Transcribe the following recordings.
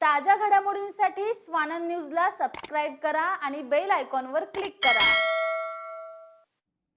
ताज्या घडामोडींसाठी स्वानंद न्यूजला सबस्क्राईब करा आणि बेल आयकॉनवर क्लिक करा.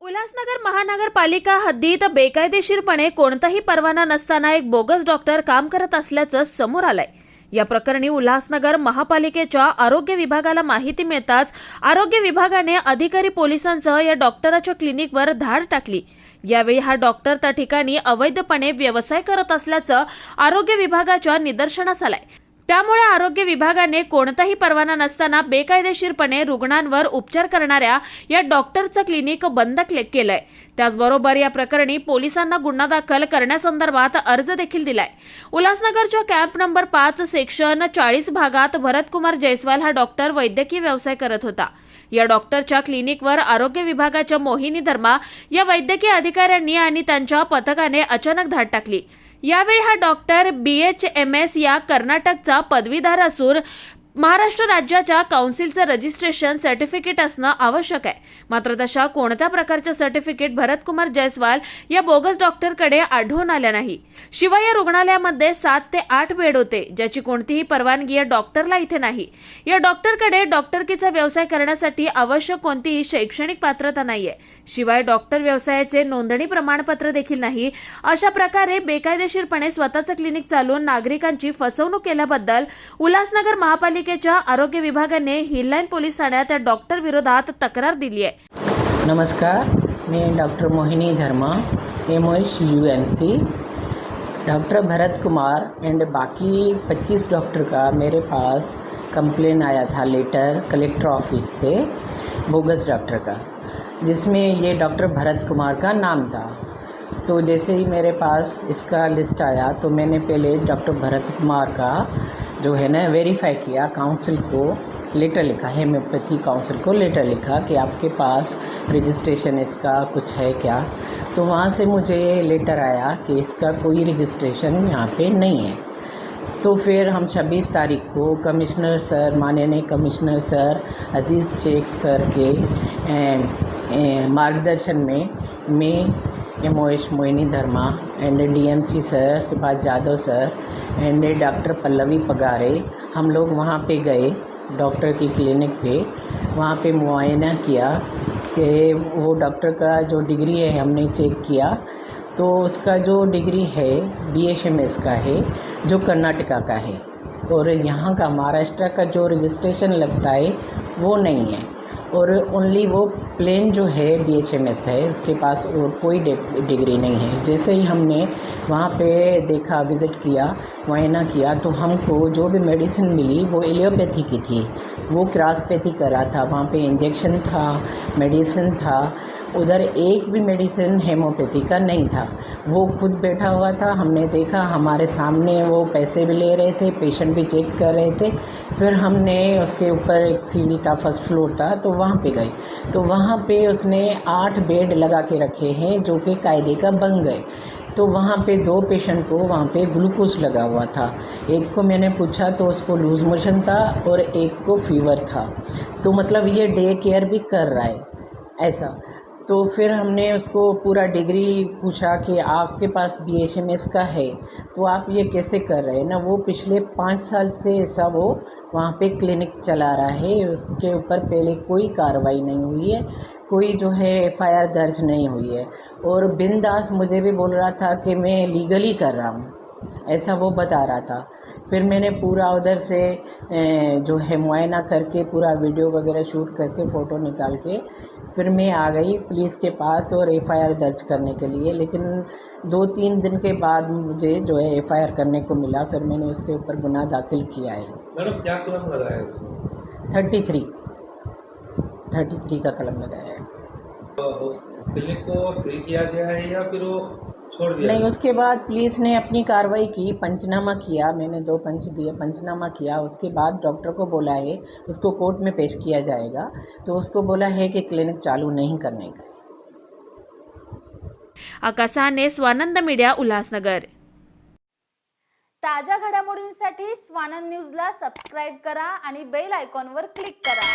उल्हासनगर महानगरपालिका हद्दीत बेकायदेशीरपणे कोणताही परवाना नसताना एक बोगस डॉक्टर काम करत असल्याचं समोर आलंय. या प्रकरणी उल्हासनगर महापालिकेच्या आरोग्य विभागाला माहिती मिळताच आरोग्य विभागाने अधिकारी पोलिसांसह या डॉक्टराच्या क्लिनिकवर धाड टाकली. यावेळी हा डॉक्टर त्या ठिकाणी अवैधपणे व्यवसाय करत असल्याचं आरोग्य विभागाच्या निदर्शनास आलंय. त्यामुळे आरोग्य विभागाने कोणताही परवाना नसताना बेकायदेशीरपणे रुग्णांवर उपचार करणाऱ्या या डॉक्टरचं क्लिनिक बंद केलंय. त्याचबरोबर या प्रकरणी पोलिसांना गुन्हा दाखल करण्यासंदर्भात अर्ज देखील दिलाय. उल्हासनगरच्या कॅम्प नंबर पाच सेक्शन चाळीस भागात भरतकुमार जयस्वाल हा डॉक्टर वैद्यकीय व्यवसाय करत होता. या डॉक्टरच्या क्लिनिकवर आरोग्य विभागाच्या मोहिनी धर्मा या वैद्यकीय अधिकाऱ्यांनी आणि त्यांच्या पथकाने अचानक धाड टाकली. यावेळी हा doctor B H M S या कर्नाटकचा पदवीधर असून महाराष्ट्र राज्याच्या काउन्सिलचं रजिस्ट्रेशन सर्टिफिकेट असणं आवश्यक आहे. मात्र तशा कोणत्या प्रकारच्या सर्टिफिकेट भरतकुमार जयस्वाल या बोगस डॉक्टरकडे आढळून आल्या नाही. शिवाय या रुग्णालयामध्ये सात ते आठ बेड होते ज्याची कोणतीही परवानगी या डॉक्टरला इथे नाही. या डॉक्टरकडे डॉक्टरकीचा व्यवसाय करण्यासाठी आवश्यक कोणतीही शैक्षणिक पात्रता नाहीये. शिवाय डॉक्टर व्यवसायाचे नोंदणी प्रमाणपत्र देखील नाही. अशा प्रकारे बेकायदेशीरपणे स्वतःचं क्लिनिक चालवून नागरिकांची फसवणूक केल्याबद्दल उल्हासनगर महापालिका महापालिकेच्या आरोग्य विभागाने हिललाईन पोलीस ठाण्यात डॉक्टर विरोधात तक्रार दिली आहे नमस्कार, मैं doctor Mohini Dharma M O H U N C doctor Bharat Kumar and बाकी 25 डॉक्टर का मेरे पास कंप्लेन आया था लेटर कलेक्टर ऑफ़िस से, बोगस डॉक्टर का, जिसमें ये डॉक्टर भरत कुमार का नाम था। तो जैसे ही मेरे पास इसका लिस्ट आया तो मैंने पहले डॉक्टर भरत कुमार का जो है ना वेरीफाई किया काउंसिल को लेटर लिखा हेम्योपैथी काउंसिल को लेटर लिखा कि आपके पास रजिस्ट्रेशन इसका कुछ है क्या? तो वहाँ से मुझे लेटर आया कि इसका कोई रजिस्ट्रेशन यहाँ पे नहीं है। तो फिर हम 26 तारीख को कमिश्नर सर माननीय commissioner sir Aziz Shaikh sir के मार्गदर्शन में, मैं M O S Moini Dharma and D M C sir Subhash Yadav sir and doctor Pallavi Pagare हम लोग वहाँ पे गए डॉक्टर की क्लिनिक पे। वहाँ पे मुआयना किया कि वो डॉक्टर का जो डिग्री है हमने चेक किया। तो उसका जो डिग्री है बी एच एम एस का है, जो कर्नाटका का है। और यहाँ का महाराष्ट्र का जो रजिस्ट्रेशन लगता है, वो नहीं है। और ओनली वो प्लेन जो है बी है, उसके पास और कोई डिग्री नहीं है। जैसे ही हमने वहाँ पे देखा विज़िट किया, मुआयना किया तो हमको जो भी मेडिसिन मिली, वो एलियोपैथी की थी। वो क्रासपैथी करा था। वहाँ पे इंजेक्शन था मेडिसिन था। उधर एक भी मेडिसिन हेमोपैथी का नहीं था। वो खुद बैठा हुआ था, हमने देखा, हमारे सामने वो पैसे भी ले रहे थे पेशेंट भी चेक कर रहे थे। फिर हमने उसके ऊपर एक सीढ़ी था फ़र्स्ट फ्लोर था तो वहाँ पे गए। तो वहाँ पे उसने आठ बेड लगा के रखे हैं, जो कि कायदे का बन गए तो वहाँ पे दो पेशेंट को वहाँ पे ग्लूकोज लगा हुआ था। एक को मैंने पूछा तो उसको लूज़ मोशन था और एक को फीवर था। तो मतलब ये डे केयर भी कर रहा है, ऐसा। तो फिर हमने उसको पूरा डिग्री पूछा कि आपके पास बी एच एम एस का है तो आप ये कैसे कर रहे हैं? ना, वो पिछले पाँच साल से ऐसा वो वहाँ पे क्लिनिक चला रहा है, उसके ऊपर पहले कोई कार्रवाई नहीं हुई है, कोई जो है एफ़ आई आर दर्ज नहीं हुई है। और बिंदास मुझे भी बोल रहा था कि मैं लीगली कर रहा हूँ, ऐसा वो बता रहा था। फिर मैंने पूरा उधर से जो है मुआयना करके पूरा वीडियो वगैरह शूट करके फ़ोटो निकाल के फिर मैं आ गई पुलिस के पास और एफआईआर दर्ज करने के लिए। लेकिन दो तीन दिन के बाद मुझे जो है एफआईआर करने को मिला फिर मैंने उसके ऊपर गुनाह दाखिल किया है। मैडम क्या कलम लगाया है उसमें थर्टी थ्री। थर्टी थ्री का कलम लगाया है। तो उस क्लिनिक को सील किया गया है या फिर वो छोड़ दिया। नहीं उसके बाद पुलिस ने अपनी कार्रवाई की पंचनामा किया मैंने दो पंच दिए पंचनामा किया उसके बाद डॉक्टर को बोला है उसको कोर्ट में पेश किया जाएगा तो उसको बोला है कि क्लिनिक चालू नहीं करने का आकाशाने स्वानंद मीडिया उल्हासनगर। ताज्या घडामोडींसाठी स्वानंद न्यूजला सबस्क्राईब करा आणि बेल आयकॉनवर क्लिक करा.